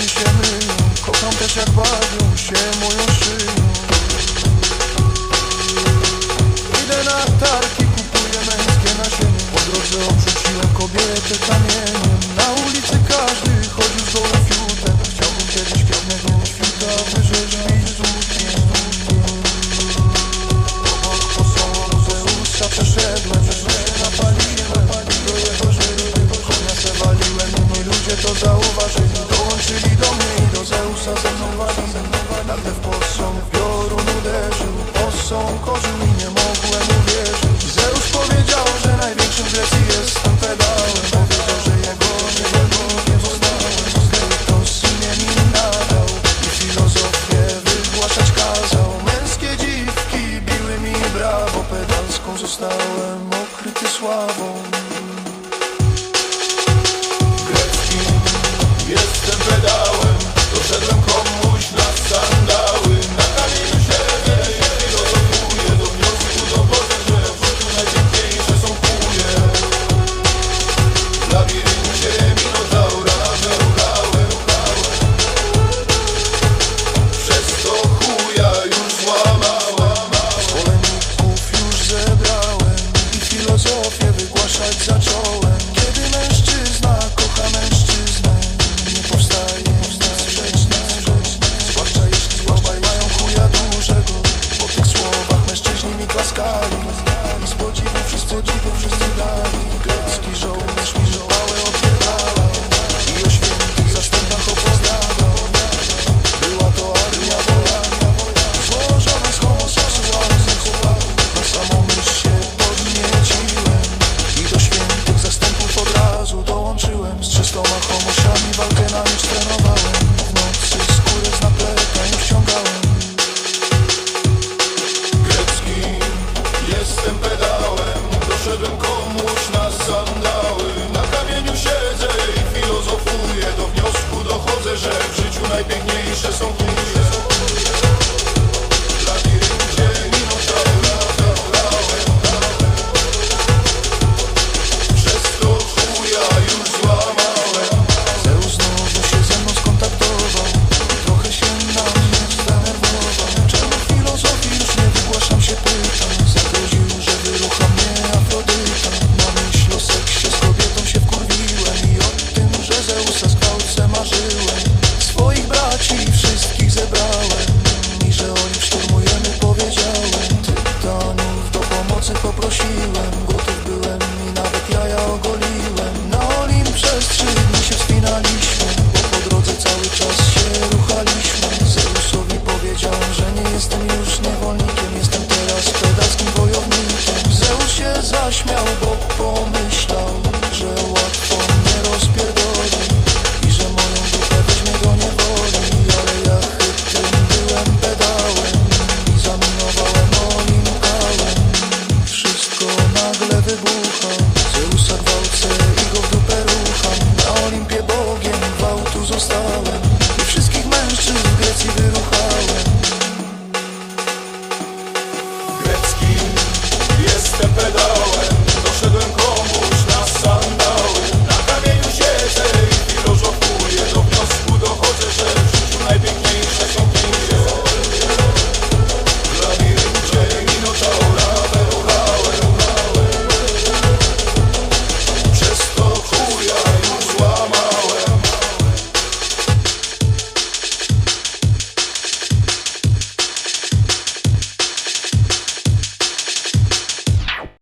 mi się myją Kocham też jak bawią się moją szyją. Idę na tarki, kupuję męskie nasienie. Po drodze obrzuciłem kobietę kamieniem. Na ulicy każdy chodził z gołym fiutem Chciałbym kiedyś pięknego świta wyrzeźbić złótkiem Obok posągu Zeusa przeszedłem, przeszedłem Napaliłem, do jego żyły Konia se waliłem, inni ludzie to zauważyli. Gdańską zostałem okryty sławą. zaśmiał, bo pomyślał, że łatwo mnie rozpierdoli I że moją dupę weźmie do niewoli. Ale ja chytrym byłem pedałem I zaminowałem moim kałem Wszystko nagle wybucha Zeusa gwałcę i go w dupę rucham. Na Olimpie Bogiem gwałtu zostałem I wszystkich mężczyzn w Grecji wyruchałem. Grecki, jestem pedałem